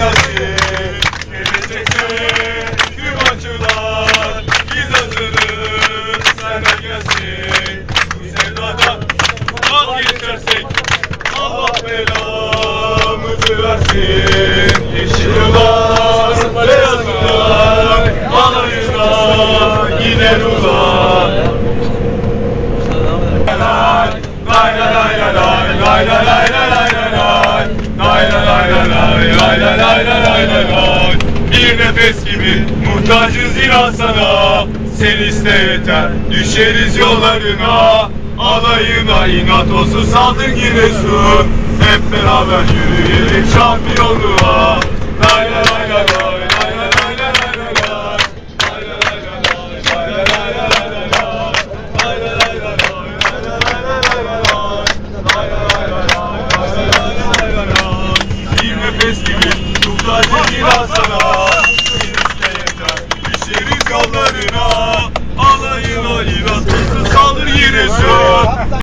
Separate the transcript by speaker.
Speaker 1: sensin Gelecekte tüm acılar Biz hazırız senden gelsin Bu sevdadan vazgeçersek Allah belamızı versin Yeşil yıllar, beyaz yıllar Alayına gider uzak Lay lay lay lay lay lay lay lay lay lay lay Lay lay lay lay lay lay lay lay lay lay Bir nefes gibi. Muhtacız inan sana. Sen iste yeter. Düşeriz yollarına. Alayına inat olsun saldır giresun. Hep beraber yürüyelim şampiyonluğa. Lay Bravo!